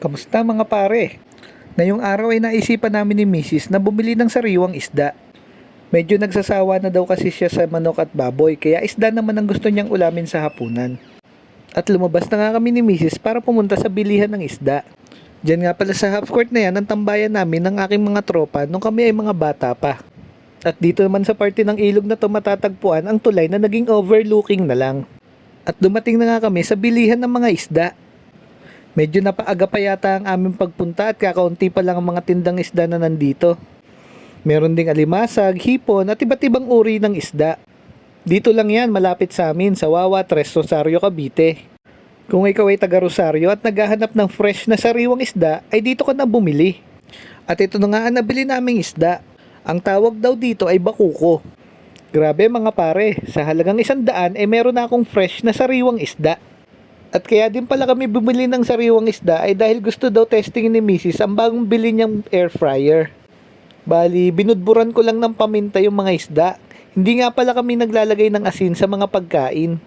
Kamusta mga pare? Ngayong araw ay naisipan namin ni Mrs. na bumili ng sariwang isda. Medyo nagsasawa na daw kasi siya sa manok at baboy kaya isda naman ang gusto niyang ulamin sa hapunan. At lumabas na nga kami ni Mrs. para pumunta sa bilihan ng isda. Diyan nga pala sa half court na yan ang tambayan namin ng aking mga tropa nung kami ay mga bata pa. At dito naman sa parte ng ilog na to matatagpuan ang tulay na naging overlooking na lang. At dumating na nga kami sa bilihan ng mga isda. Medyo napaaga pa yata ang aming pagpunta at kakaunti pa lang ang mga tindang isda na nandito. Meron ding alimasag, hipon at iba't ibang uri ng isda. Dito lang yan malapit sa amin sa Wawa Tres Rosario, Cavite. Kung ikaw ay taga Rosario at naghahanap ng fresh na sariwang isda, ay dito ka na bumili. At ito na nga ang nabili naming isda. Ang tawag daw dito ay bakuko. Grabe mga pare, sa halagang isang daan ay meron na akong fresh na sariwang isda. At kaya din pala kami bumili ng sariwang isda ay dahil gusto daw testingin ni Mrs. ang bagong bili niyang air fryer. Bali, binudburan ko lang ng paminta yung mga isda. Hindi nga pala kami naglalagay ng asin sa mga pagkain.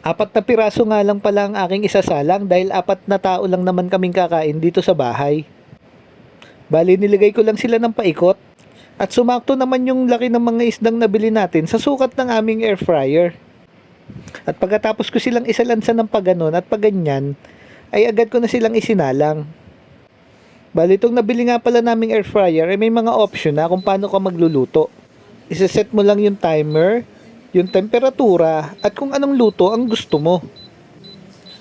Apat na piraso nga lang pala ang aking isasalang dahil apat na tao lang naman kaming kakain dito sa bahay. Bali, nilagay ko lang sila ng paikot. At sumakto naman yung laki ng mga isdang nabili natin sa sukat ng aming air fryer. At pagkatapos ko silang isalansa ng paganon at paganyan, ay agad ko na silang isinalang. Bali, itong nabili nga pala naming air fryer ay may mga option na kung paano ka magluluto. Isaset mo lang yung timer, yung temperatura, at kung anong luto ang gusto mo.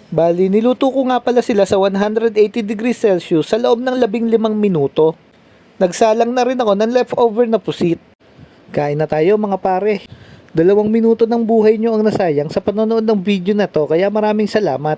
Bali, niluto ko nga pala sila sa 180 degrees Celsius sa loob ng 15 minuto. Nagsalang na rin ako ng leftover na pusit. Kain na tayo mga pare. Dalawang minuto ng buhay nyo ang nasayang sa panonood ng video na to kaya maraming salamat.